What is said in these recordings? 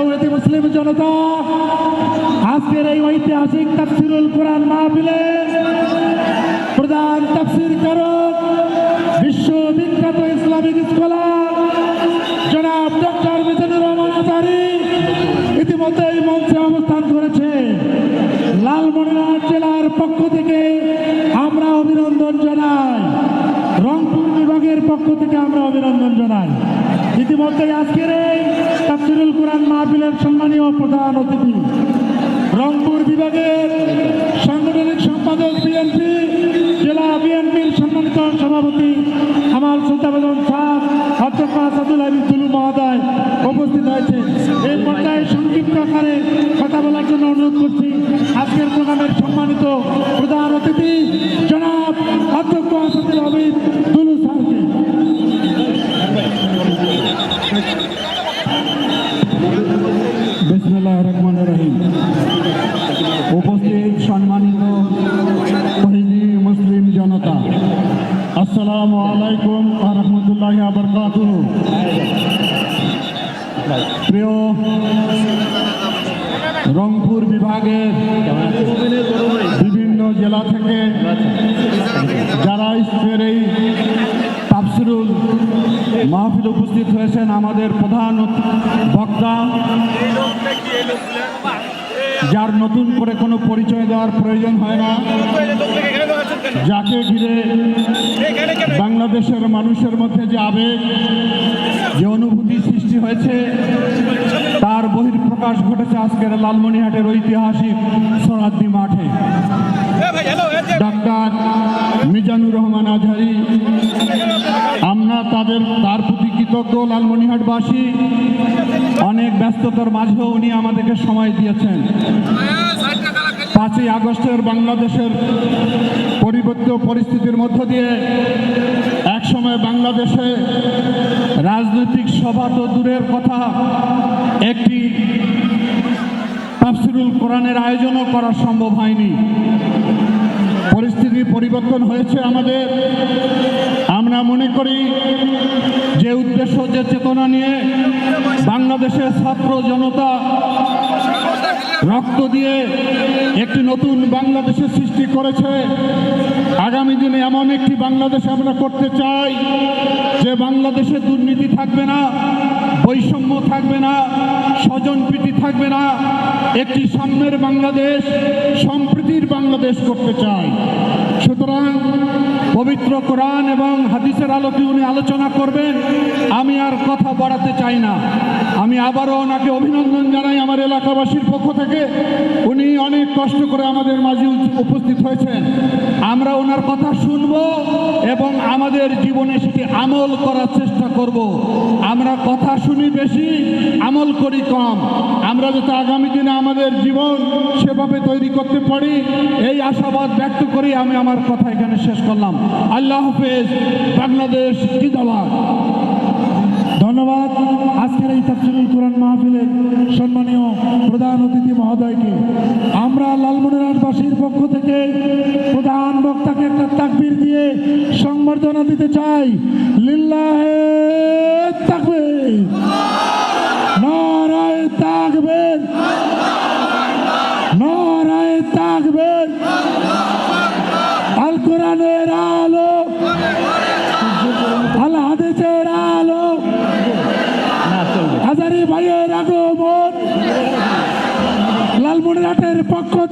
উপস্থিতি মুসলিম জনতা, আজকের এই ঐতিহাসিক তাফসিরুল কোরআন মাহফিলে প্রধান তাফসির কারক, বিশ্ববিখ্যাত ইসলামিক স্কলার জনাব ডক্টর মিজানুর রহমান আজারি ইতিমধ্যে এই মঞ্চে অবস্থান করেছে। লালমনিরহাট জেলার পক্ষ থেকে আমরা অভিনন্দন জানাই। রংপুর বিভাগের পক্ষ থেকে আমরা অভিনন্দন জানাই। ইতিমধ্যে আজকের এই তাফসিরুল কোরআন মাহফিলের সম্মানীয় প্রধান অতিথি, রংপুর বিভাগের সাংগঠনিক সম্পাদক বিএনপি, জেলা বিএনপির সম্মানিত সভাপতি আমার সুলতান সাহ অধ্যক্ষ আসাদুল হাবিব তুলু মহোদয় উপস্থিত হয়েছে এই পর্যায়ে সংক্ষিপ্ত আকারে কথা বলার জন্য অনুরোধ করছি, আজকের প্রোগ্রামের সম্মানিত প্রধান অতিথি জনাব অধ্যক্ষ আসাদুল হাবিব তুলু স্যারকে বিসমুল্লাহ রহমান রহিম উপস্থিত সম্মানিত শহীদি মুসলিম জনতা আসসালামু আলাইকুম রহমতুল্লাহ আবরকাত প্রিয় রংপুর বিভাগের বিভিন্ন জেলা থেকে যারা আজকের এই তাফসিরুল মাহফিল উপস্থিত হয়েছেন, আমাদের প্রধান বক্তা, যার নতুন করে কোনো পরিচয় দেওয়ার প্রয়োজন হয় না। যাকে ঘিরে বাংলাদেশের মানুষের মধ্যে যে আবেগ, যে অনুভূতি সৃষ্টি হয়েছে, তার বহির্প্রকাশ ঘটেছে আজকের লালমনিহাটের ঐতিহাসিক সরাদ্দি মাঠে। ডাক্তার মিজানুর রহমান আজহারি, আমরা তাদের, তার প্রতি কৃতজ্ঞ লালমনিহাটবাসী অনেক ব্যস্ততার মাঝেও উনি আমাদেরকে সময় দিয়েছেন। পাঁচই আগস্টের বাংলাদেশের পরিবর্তিত পরিস্থিতির মধ্য দিয়ে একসময় বাংলাদেশে রাজনৈতিক সভা তো দূরের কথা। একটি তাফসিরুল কোরআনের আয়োজনও করা সম্ভব হয়নি। পরিস্থিতি পরিবর্তন হয়েছে আমাদের। আমরা মনে করি যে উদ্দেশ্য, যে চেতনা নিয়ে বাংলাদেশের ছাত্র জনতা রক্ত দিয়ে একটি নতুন বাংলাদেশের সৃষ্টি করেছে। আগামী দিনে এমন একটি বাংলাদেশ আমরা করতে চাই, যে বাংলাদেশে দুর্নীতি থাকবে না, বৈষম্য থাকবে না স্বজনপ্রীতি থাকবে না, একটি সাম্যের বাংলাদেশ, সম্প্রীতির বাংলাদেশ করতে চাই। সুতরাং পবিত্র কোরআন এবং হাদিসের আলোকে উনি আলোচনা করবেন, আমি আর কথা বাড়াতে চাই না। আমি আবারও ওনাকে অভিনন্দন জানাই আমার এলাকাবাসীর পক্ষ থেকে। উনি অনেক কষ্ট করে আমাদের মাঝে উপস্থিত হয়েছেন। আমরা ওনার কথা শুনব এবং আমাদের জীবনে সেটি আমল করার চেষ্টা করব। আমরা কথা শুনি বেশি, আমল করি কম। আমরা যাতে আগামী দিনে আমাদের জীবন সেভাবে তৈরি করতে পারি, এই আশাবাদ ব্যক্ত করি আমি আমার কথা এখানে শেষ করলাম। আল্লাহ হাফেজ, বাংলাদেশ জিন্দাবাদ। ধন্যবাদ। আজকের এই তাফসিরুল কোরআন মাহফিলের সম্মানীয় প্রধান অতিথি মহোদয়কে। আমরা লালমনিরহাটবাসীর পক্ষ থেকে প্রধান বক্তাকে একটা তাকবির দিয়ে সংবর্ধনা দিতে চাই। লিল্লাহে তাকবীর। নারায় তাকবীর।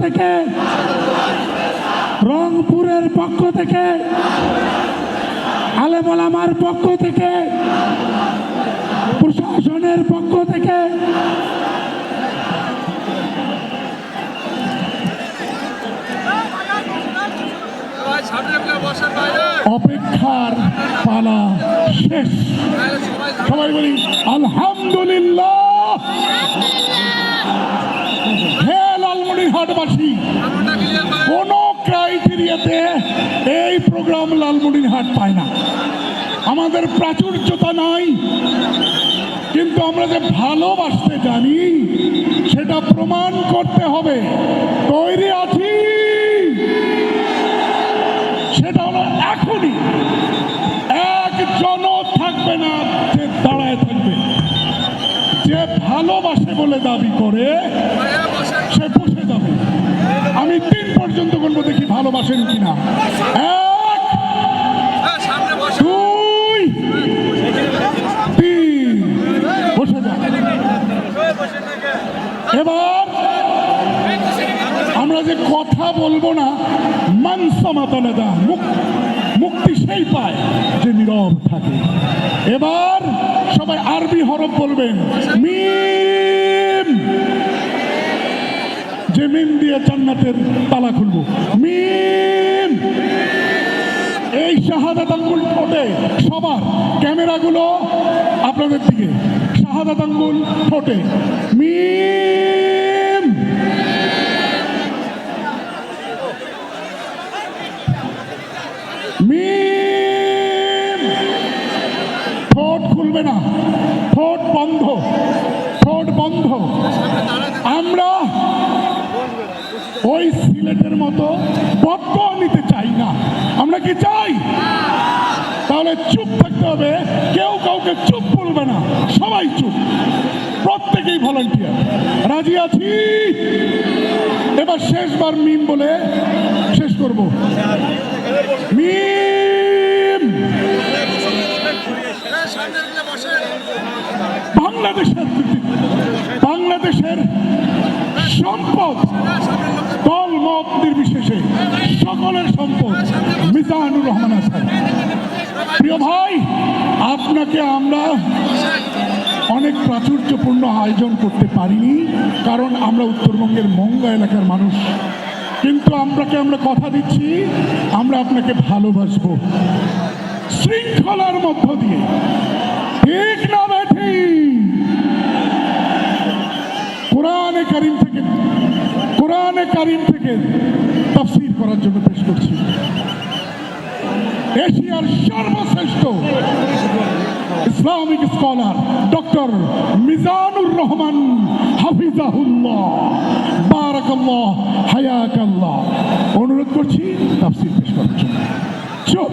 থেকে। রংপুরের পক্ষ থেকে। আলেমলামার পক্ষ থেকে। প্রশাসনের পক্ষ থেকে। অপেক্ষার পালা শেষ। সবাই বলি, আলহামদুলিল্লাহ। লালমনিরহাটবাসী কোন ক্রাইটেরিয়াতে এই প্রোগ্রাম লালমনিরহাট পায় না। আমাদের প্রাচুর্যতা নাই, কিন্তু আমরা যে ভালোবাসতে জানি, সেটা প্রমাণ করতে হবে। তৈরি আছি। সেটা হলো এখনই। একজনও থাকবে না যে দাঁড়ায় থাকবে। যে ভালোবাসে বলে দাবি করে পর্যন্ত বলব দেখি ভালোবাসেন কিনা। এবার আমরা যে কথা বলব না, মানসমাতলেদা মুক্তি সেই পায় যে নীরব থাকে। এবার সবাই আরবি হরফ বলবেন। মিম। যে দিয়ে জান্নাতের তালা খুলবো। মিম! এই শাহাদাত আঙ্গুল ফোটে সবার ক্যামেরাগুলো আপনাদের দিকে। শাহাদাত আঙ্গুল ফোটে মিম! ওই সিলেটের মতো বদ্ধ নিতে চাই না। আমরা কি চাই? তাহলে চুপ থাকতে হবে। কেউ কাউকে চুপ বলবে না। সবাই চুপ। প্রত্যেকেই ভলান্টিয়ার রাজি আছি? এবার শেষবার মিম বলে শেষ করব। মিম! বাংলাদেশের বাংলাদেশের সম্পদ, দল মত নির্বিশেষে সকলের সম্পদ মিজানুর রহমান আসাদ। প্রিয় ভাই, আপনাকে আমরা অনেক প্রাচুর্যপূর্ণ আয়োজন করতে পারিনি, কারণ আমরা উত্তরবঙ্গের মঙ্গা এলাকার মানুষ। কিন্তু আমরাকে আমরা কথা দিচ্ছি, আমরা আপনাকে ভালোবাসবো। শৃঙ্খলার মধ্য দিয়ে, ঠিক না কোরআনে কারিম থেকে, কোরআনে কারিম থেকে তাফসীর করার জন্য পেশ করছি। এশিয়ার সর্বশ্রেষ্ঠ Islamic scholar doctor Mizanur Rahman হাফিজাহুল্লাহ। বারাকাল্লাহ, হায়াকাল্লাহ। অনুরোধ করছি তাফসীর পেশ করার জন্য। চুপ।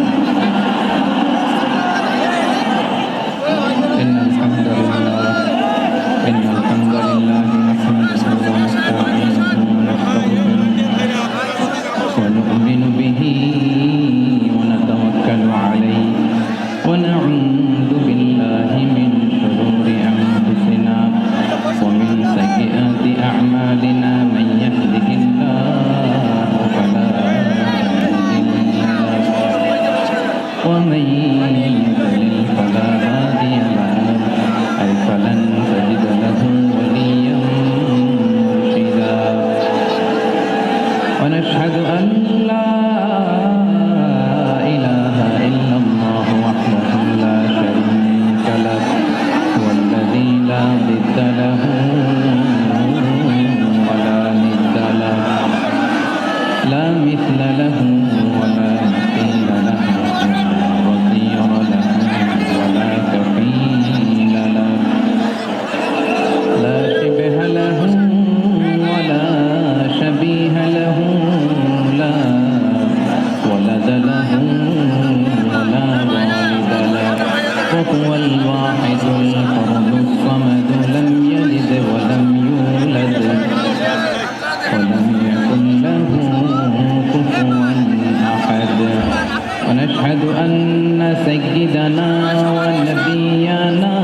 ونشهد أن سيدنا ونبينا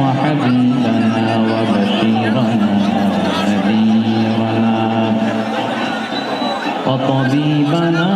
وحبيبنا وبشيرنا ونذيرنا وطبيبنا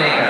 take us.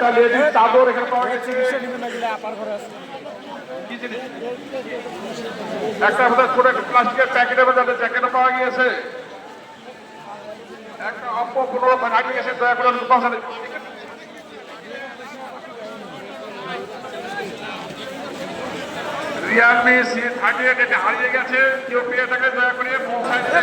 একটা লেডিস চাদর এখানে পাওয়া গেছে। কি জিনিস? একটা বোধহয় ছোট একটা প্লাস্টিকের প্যাকেটের মধ্যে একটা জ্যাকেটও পাওয়া গিয়েছে। একটা অল্প কোনো হারিয়ে গেছে দয়া করে বাঁচানো। রিয়ালমি সি থার্টি এইট এটা হারিয়ে গেছে কেউ পেয়ে থাকে দয়া করে পৌঁছায় দেবে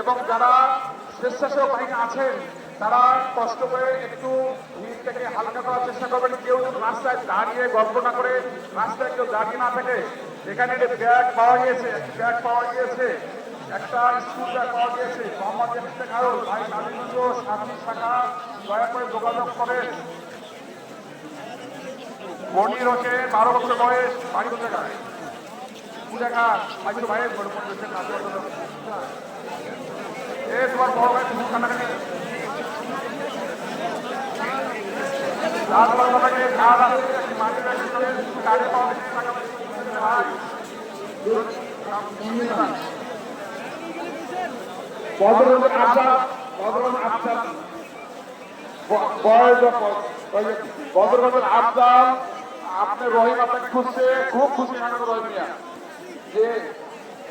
এবং যারা স্বেচ্ছাসেবক বাহিনী আছেন, তারা কষ্ট করে একটু থেকে হালকা করার চেষ্টা করবেন। কেউ রাস্তায় দাঁড়িয়ে গল্প না করে রাস্তায় কেউ দাঁড়িয়ে না থাকে। এখানে ব্যাগ পাওয়া গিয়েছে, ব্যাগ পাওয়া গিয়েছে, একটা স্কুল ব্যাগ পাওয়া গিয়েছে। মোহাম্মদ ইফতেখারুল ভাই নাবিন্দ্র সাথী শাখা, দয়া করে যোগাযোগ করেন। মনির হোসেন বারো বছর বয়স, বাড়ি কোথায়? দেখা আজকে ভাইয়ের বড় কাজ বদরুল আফসার বদরুল আফসার বয়স বদরুল আফসার আপনি রহিম আপনাকে খুঁজছে খুব খুশি থাকবে রহিম মিয়া। যে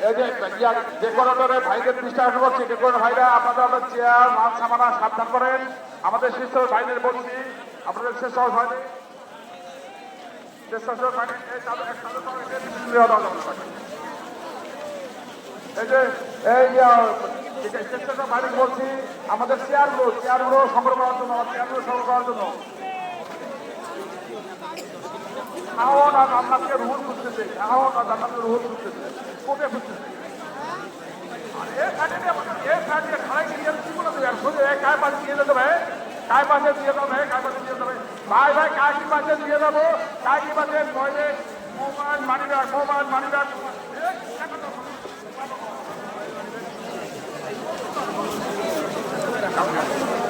এই যে ডেকোরেটরে ভাইদের বিশ্বাস করছি ডেকোরেটর ভাইরা আপনাদের আপনার চেয়ার করেন। আমাদের চেয়ারগুলো চেয়ারগুলো সংগ্রহ করার জন্য, চেয়ারগুলো সংগ্রহ করার জন্য। খাওয়ান আর রান্নাকে রুহুল খুঁজতেছে খাওয়ান আর রান্নাকে রুহুল খুঁজতেছে কোটে খুঁজতেছে আর এ ফ্যাটে আমাকে এ ফ্যাটে খাড়াই দিয়ে কি বলে দেবে আর সোজা এ কায় পাশে দিয়ে যেতে হবে কায় পাশে দিয়ে দেবে কায় পাশে দিয়ে দেবে ভাই ভাই কায় পাশে দিয়ে দেবো কায় পাশে ময়লে mobile money bag mobile money bag বর্ষাকালা পর্যন্ত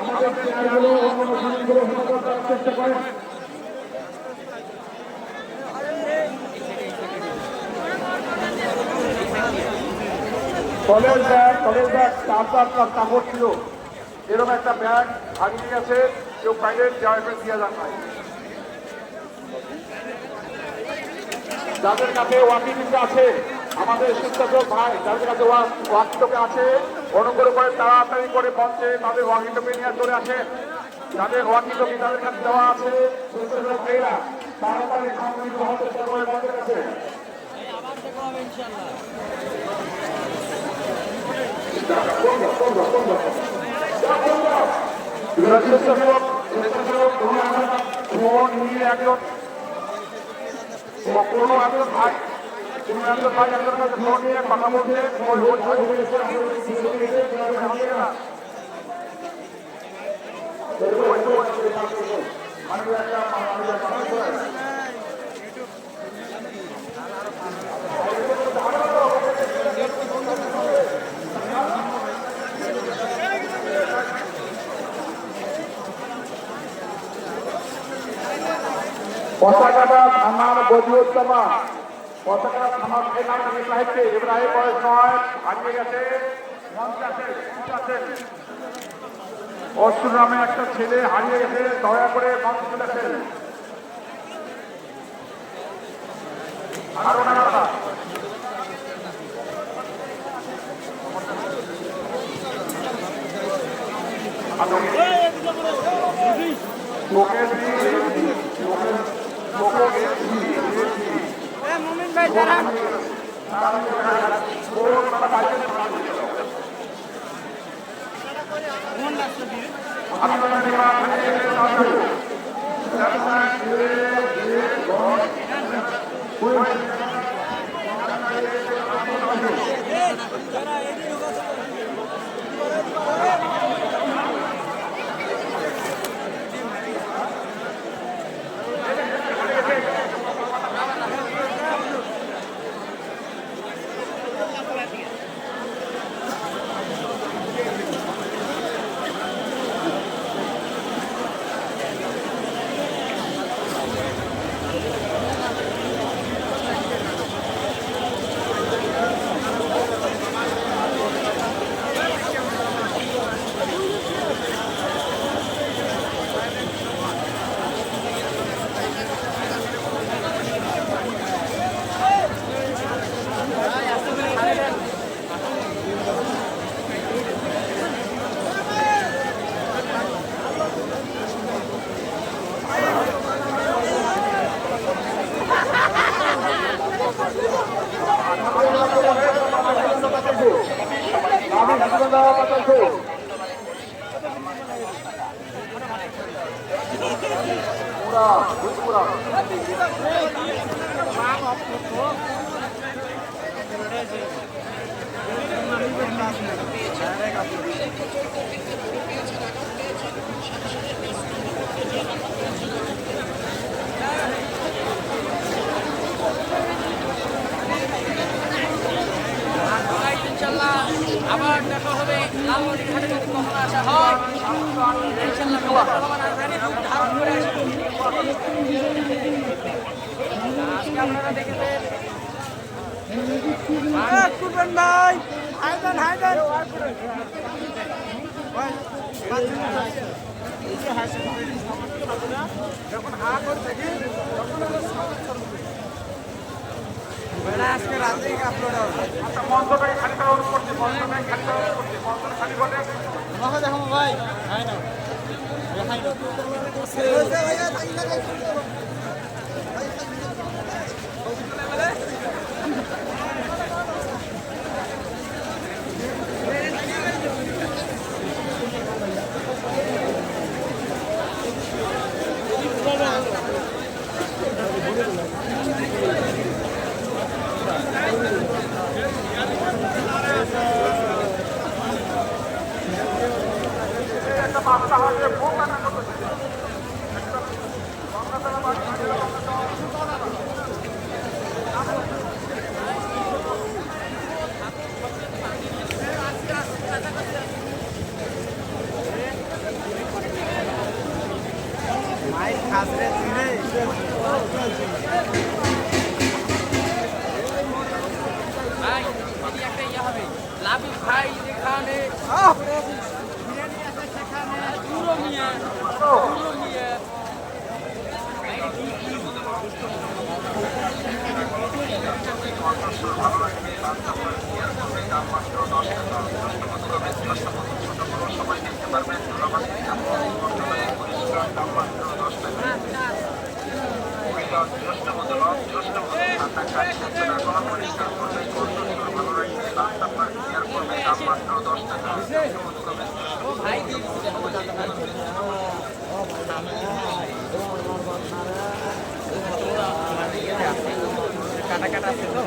কে মঞ্চে আসে কিশোর ভাইদের দৃষ্টি আকর্ষণ করছে কিশোর কিশোর আলুবাবর স্টেশনে স্টেশনে এখানকার ভাইদের দৃষ্টি করছে আপনার সচেতনতা অগ্রসর হন আপনারা কেউ কাউকে কষ্ট দেওয়ার চেষ্টা করবেন না কেউ কাউকে কষ্ট দেওয়ার চেষ্টা করবেন না ভাইদের দৃষ্টি আকর্ষণ করছি কলেজ ব্যাগ কলেজ ব্যাগ চার চার চার কাপড় ছিল এরকম একটা ব্যাগ হারিয়ে গেছে কেউ প্রাইভেট যাওয়া দিয়ে যান নাই যাদের কাছে ওয়াকি আছে আমাদের শিক্ষক ভাই যাদের কাছে ওয়াকি টোপে আছে। অনুগ্রহ করে তাড়াতাড়ি করে মঞ্চে তাদের ওয়াকি টোপে নিয়ে চলে আসেন যাদের ওয়াকি টোপি তাদের কাছে দেওয়া আছে কোনো একজন ভাই ভাই একজন কাছে ফোন নিয়ে কথা বলছে পতাকাটা থানার বদিউজ্জামা পতাকা থানার এলাকা সাহিত্যে ইব্রাহিম বয়স নয় হারিয়ে গেছে মঞ্চে আছে, অসুর নামে একটা ছেলে হারিয়ে গেছে দয়া করে মঞ্চে চলে। লোকের লোকের লোকের আমি হয় ইনশাল্লাহ মিলাদ রহমান আজহারি রূপ ধারণ করে আপনারা কুরবান ভাই হায়দান হায়দান আজকে রাতেই হবে আচ্ছা খালি করা করছি খালি করা করছি মঞ্চটা খালি করে একটা ভাই এটি একটা ইয়ে হবে কাটা কাটা আছে তো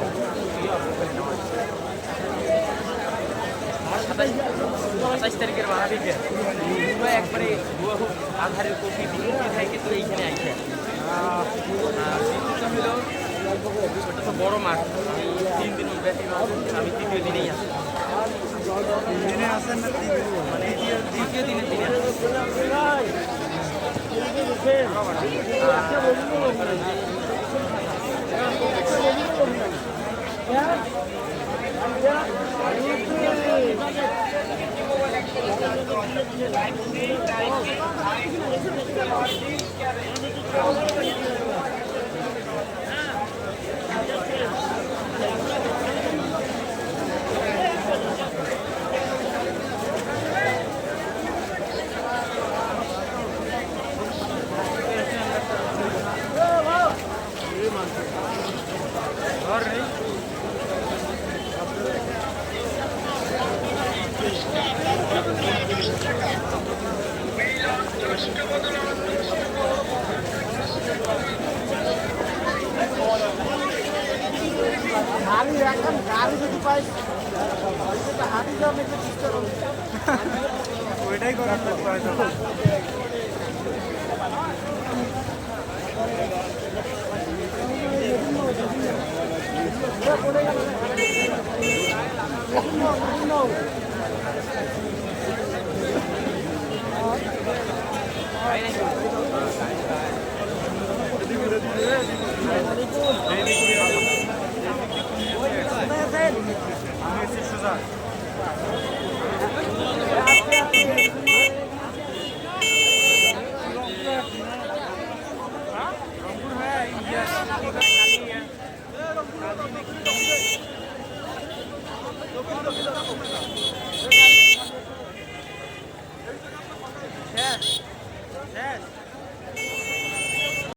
সাতাইশ তারিখের ভাড়া দিকে পুরো একবারে আধারের কপি দিয়ে কিন্তু এইখানে আইসা ছোট তো বড় মাঠ আমি তিন দিন আমি তৃতীয় দিনেই আসি মানে দ্বিতীয় দিনে